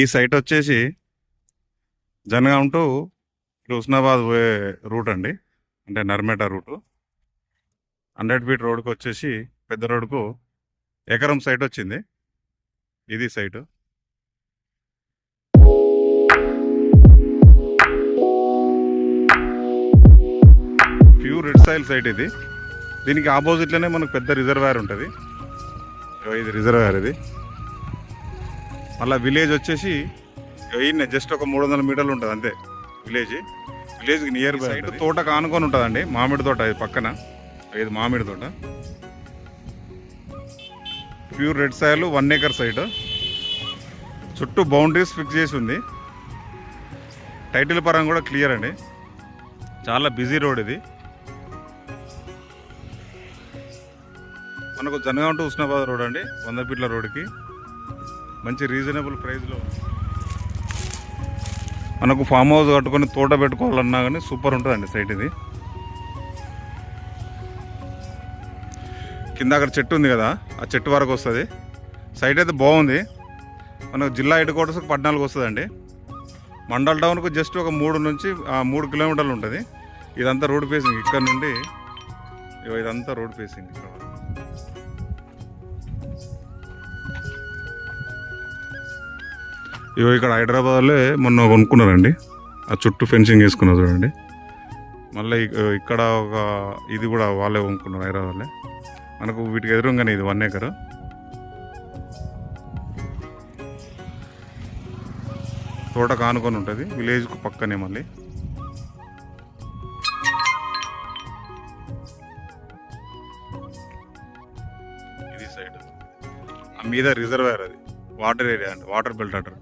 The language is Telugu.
ఈ సైట్ వచ్చేసి జనగాం టు హుస్నాబాద్ పోయే రూట్ అండి. అంటే నర్మేట రూటు. హండ్రెడ్ ఫీట్ రోడ్కి వచ్చేసి పెద్ద రోడ్కు ఎకరం సైట్ వచ్చింది. ఇది site. Pure red soil site ఇది. దీనికి ఆపోజిట్లోనే మనకు పెద్ద రిజర్వాయర్ ఉంటుంది. ఇది రిజర్వాయర్ ఇది. మళ్ళీ విలేజ్ వచ్చేసి ఈయన జస్ట్ ఒక మూడు వందల మీటర్లు ఉంటుంది అంతే. విలేజ్ విలేజ్కి నియర్ బై సైడ్ తోట కానుకొని ఉంటుందండి మామిడి తోట ఇది పక్కన. ఇది మామిడి తోట. Pure red soil one acre site చుట్టూ బౌండరీస్ ఫిక్స్ చేసి ఉంది. టైటిల్ పరంగా కూడా క్లియర్ అండి. చాలా బిజీ రోడ్ ఇది. మనకు జనగాం టు ఉస్నాబాద్ రోడ్ అండి వంద ఫీట్ల రోడ్కి. మంచి రీజనబుల్ ప్రైస్లో మనకు ఫామ్ హౌస్ కట్టుకొని తోట పెట్టుకోవాలన్నా కానీ సూపర్ ఉంటుందండి సైట్ ఇది. కింద అక్కడ చెట్టు ఉంది కదా ఆ చెట్టు వరకు వస్తుంది. సైట్ అయితే బాగుంది. మనకు జిల్లా హెడ్ క్వార్టర్స్కి పద్నాలుగు వస్తుందండి. మండల్ టౌన్కు జస్ట్ ఒక మూడు నుంచి ఆ, మూడు కిలోమీటర్లు ఉంటుంది. ఇదంతా రోడ్ ఫేసింగ్ ఇక్కడ నుండి ఇదంతా రోడ్ ఫేసింగ్ ఇక్కడ వరకు. ఇగో ఇక్కడ హైదరాబాద్లో మొన్న కొనుక్కున్నారండి. ఆ చుట్టూ ఫెన్సింగ్ వేసుకున్నారు చూడండి. మళ్ళీ ఇక్కడ ఒక ఇది కూడా వాళ్ళే కొనుక్కున్నారు హైదరాబాద్లో. మనకు వీటికి ఎదురుగానే ఇది వన్ ఏకర్ తోట కానుకొని ఉంటుంది. విలేజ్కు పక్కనే మళ్ళీ. ఇది సైడ్. ఆ మీద రిజర్వాయర్ అది. వాటర్ ఏరియా అండి. వాటర్ బెల్ట్ అంటారు.